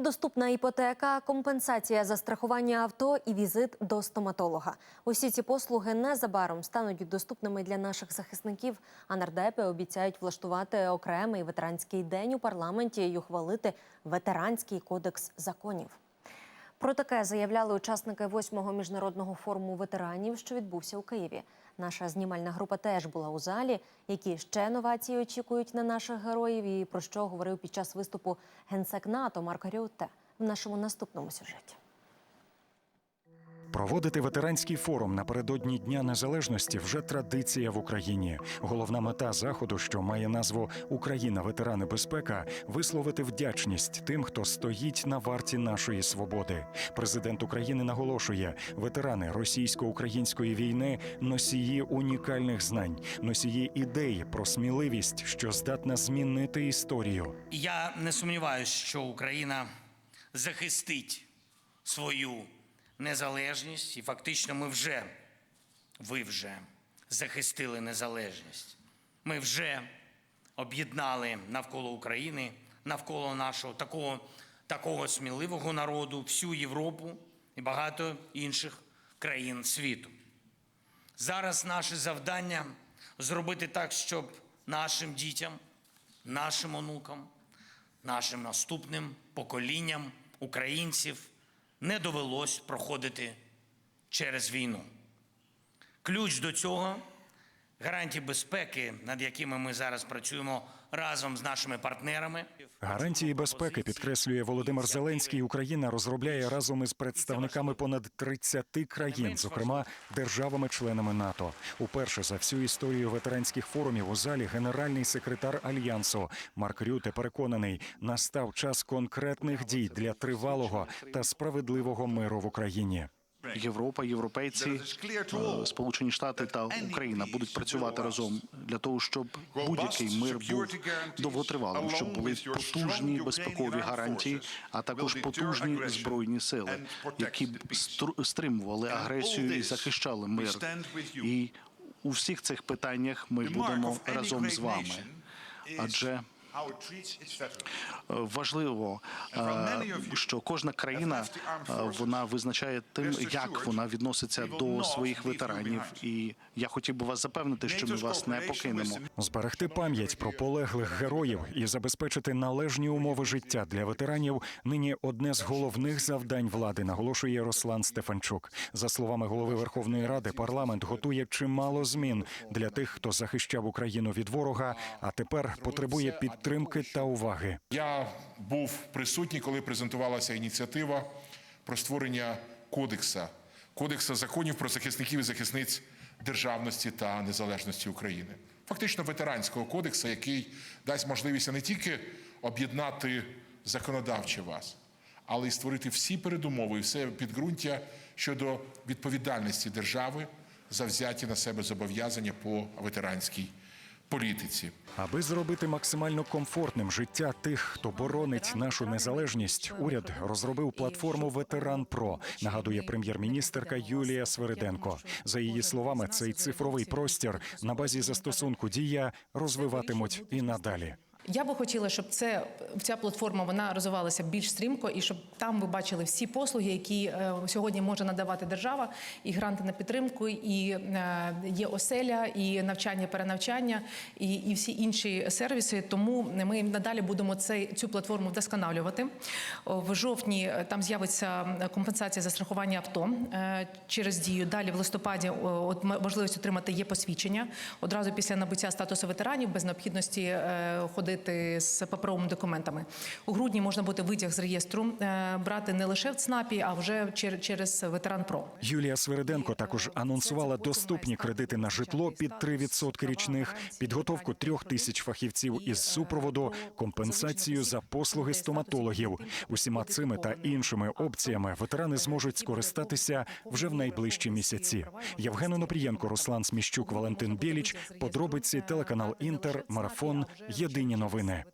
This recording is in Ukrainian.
Доступна іпотека, компенсація за страхування авто і візит до стоматолога. Усі ці послуги незабаром стануть доступними для наших захисників. А нардепи обіцяють влаштувати окремий ветеранський день у парламенті і ухвалити ветеранський кодекс законів. Про таке заявляли учасники восьмого міжнародного форуму ветеранів, що відбувся у Києві. Наша знімальна група теж була у залі. Які ще новації очікують на наших героїв, і про що говорив під час виступу генсек НАТО Марк Рютте в нашому наступному сюжеті. Проводити ветеранський форум напередодні Дня Незалежності вже традиція в Україні. Головна мета заходу, що має назву Україна ветерани безпека, висловити вдячність тим, хто стоїть на варті нашої свободи. Президент України наголошує, ветерани російсько-української війни носії унікальних знань, носії ідей про сміливість, що здатна змінити історію. Я не сумніваюся, що Україна захистить свою незалежність, і фактично ми вже, ви вже захистили незалежність. Ми вже об'єднали навколо України, навколо нашого такого, такого сміливого народу, всю Європу і багато інших країн світу. Зараз наше завдання зробити так, щоб нашим дітям, нашим онукам, нашим наступним поколінням українців не довелось проходити через війну. Ключ до цього гарантії безпеки, над якими ми зараз працюємо разом з нашими партнерами. Гарантії безпеки підкреслює Володимир Зеленський. Україна розробляє разом із представниками понад 30 країн, зокрема державами-членами НАТО. Уперше за всю історію ветеранських форумів у залі генеральний секретар альянсу Марк Рюте переконаний, настав час конкретних дій для тривалого та справедливого миру в Україні. Європа, європейці, е, Сполучені Штати та Україна будуть працювати разом для того, щоб будь-який мир був довготривалим, щоб були потужні безпекові гарантії, а також потужні збройні сили, які б стримували агресію і захищали мир. І у всіх цих питаннях ми будемо разом з вами. Адже Важливо, е, що кожна країна е, вона визначає тим, як вона відноситься до своїх ветеранів. І я хотів би вас запевнити, що ми вас не покинемо. Зберегти пам'ять про полеглих героїв і забезпечити належні умови життя для ветеранів нині одне з головних завдань влади, наголошує Руслан Стефанчук. За словами голови Верховної Ради, парламент готує чимало змін для тих, хто захищав Україну від ворога, а тепер потребує підтримки та уваги. Я був присутній, коли презентувалася ініціатива про створення кодекса, кодекса законів про захисників і захисниць державності та незалежності України. Фактично ветеранського кодекса, який дасть можливість не тільки об'єднати законодавче вас, але й створити всі передумови і все підґрунтя щодо відповідальності держави за взяті на себе зобов'язання по ветеранській політиці. Аби зробити максимально комфортним життя тих, хто боронить нашу незалежність, уряд розробив платформу Ветеран Про. Нагадує прем'єр-міністерка Юлія Свериденко. За її словами, цей цифровий простір на базі застосунку дія розвиватимуть і надалі. Я би хотіла, щоб це ця платформа вона розвивалася більш стрімко, і щоб там ви бачили всі послуги, які е, сьогодні може надавати держава, і гранти на підтримку, і е, є оселя, і навчання, перенавчання, і, і всі інші сервіси. Тому ми надалі будемо цей цю платформу вдосконалювати. В жовтні е, там з'явиться компенсація за страхування авто е, через дію. Далі в листопаді от можливість отримати є посвідчення одразу після набуття статусу ветеранів без необхідності е, ходити з паперовими документами. У грудні можна буде витяг з реєстру е, брати не лише в ЦНАПі, а вже через ветеран Про. Юлія Свериденко також анонсувала доступні кредити на житло під 3% річних, підготовку трьох тисяч фахівців із супроводу, компенсацію за послуги стоматологів. Усіма цими та іншими опціями ветерани зможуть скористатися вже в найближчі місяці. Євген Онопрієнко, Руслан Сміщук, Валентин Біліч. Подробиці телеканал Інтер, Марафон. Єдині новини.